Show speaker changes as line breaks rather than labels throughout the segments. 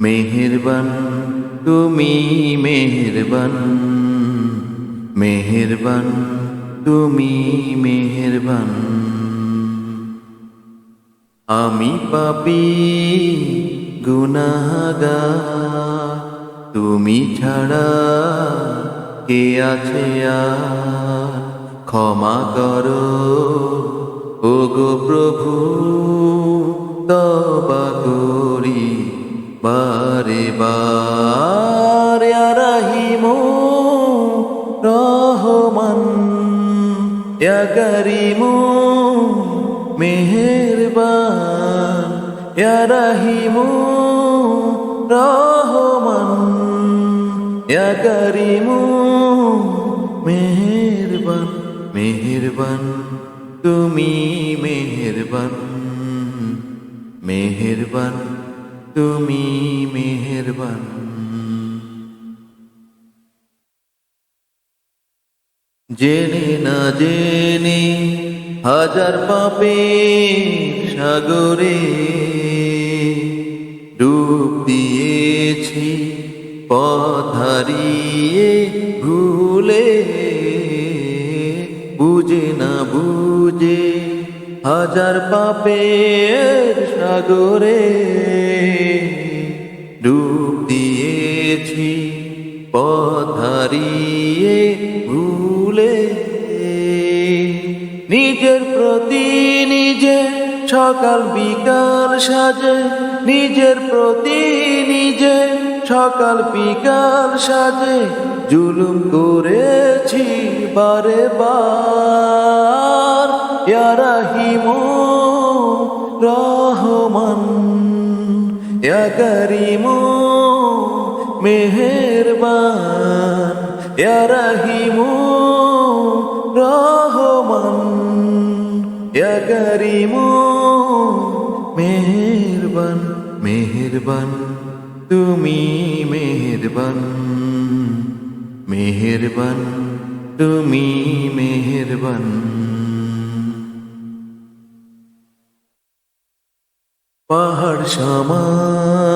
মেহেরবান, তুমি মেহেরবান। মেহেরবান, তুমি মেহেরবান। আমি পাপি গুনাগা তুমি ছাড়া কে আছে আর? ক্ষমা করো ও গো প্রভু, তবা করি। বারে বার রাহিমু রহমান করিমু মেহেরবান রাহিমু রহমান করিমু মেহেরবান মেহেরবান তুমি মেহেরবান মেহেরবান। তুমি মেহেরবান। জেনে না জেনে হাজার পাপে সাগরে ডুব দিয়েছি পথারিয়ে ভুলে। বুঝে না বুঝে হাজার পাপের সাগরে দিয়েছি পথারিয়ে ভুলে। নিজের প্রতি নিজে সকাল বিকাল সাজে, নিজের প্রতি নিজে সকাল বিকাল সাজে। জুলুম করেছি বারে বার ইয়া রাহিমু রহমান, ইয়া করিমু মেহেরবান, ইয়া রাহিমু রহমান, ইয়া করিমু মেহেরবান মেহেরবান, তুমি মেহেরবান মেহেরবান, তুমি মেহেরবান। পাহাড় সমান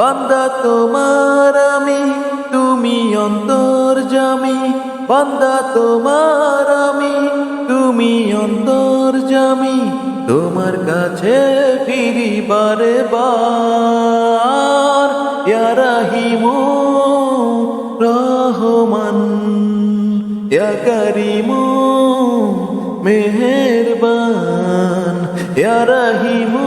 বান্দা তোমার আমি, তুমি অন্তর জামি। বান্দা তোমার আমি, তুমি অন্তর জামি। তোমার কাছে ফিরি বারে বার রাহিমু রহমান, ইয়া করিমু মেহেরবান, ইয়া ইয়া